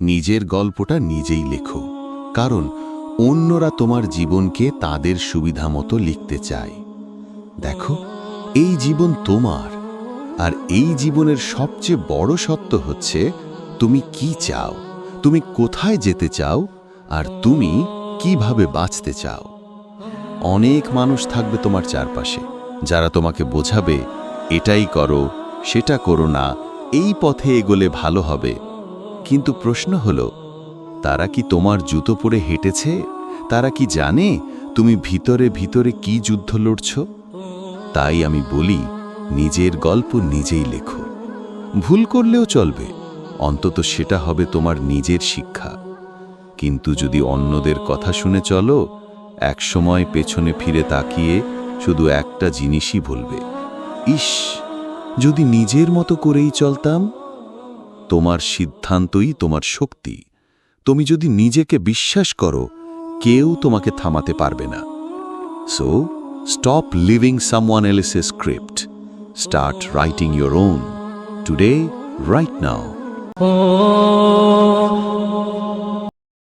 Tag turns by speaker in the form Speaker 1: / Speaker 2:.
Speaker 1: নিজের গল্পটা নিজেই লেখো। কারণ অন্যরা তোমার জীবনকে তাদের সুবিধা মতো লিখতে চায়। দেখো, এই জীবন তোমার, আর এই জীবনের সবচেয়ে বড় সত্য হচ্ছে তুমি কি চাও, তুমি কোথায় যেতে চাও, আর তুমি কীভাবে বাঁচতে চাও। অনেক মানুষ থাকবে তোমার চারপাশে, যারা তোমাকে বোঝাবে, এটাই করো, সেটা করো না, এই পথে এগোলে ভালো হবে। কিন্তু প্রশ্ন হলো, তারা কি তোমার জুতো পরে হেঁটেছে? তারা কি জানে তুমি ভিতরে ভিতরে কি যুদ্ধ লড়ছ? তাই আমি বলি, নিজের গল্প নিজেই লেখো। ভুল করলেও চলবে, অন্তত সেটা হবে তোমার নিজের শিক্ষা। কিন্তু যদি অন্যদের কথা শুনে চলো, একসময় পেছনে ফিরে তাকিয়ে শুধু একটা জিনিসই বলবে ইস, যদি নিজের মতো করেই চলতাম তোমার সিদ্ধান্তই তোমার শক্তি। তুমি যদি নিজেকে বিশ্বাস করো, কেউ তোমাকে থামাতে পারবে না। So stop living someone a script start writing your own today right now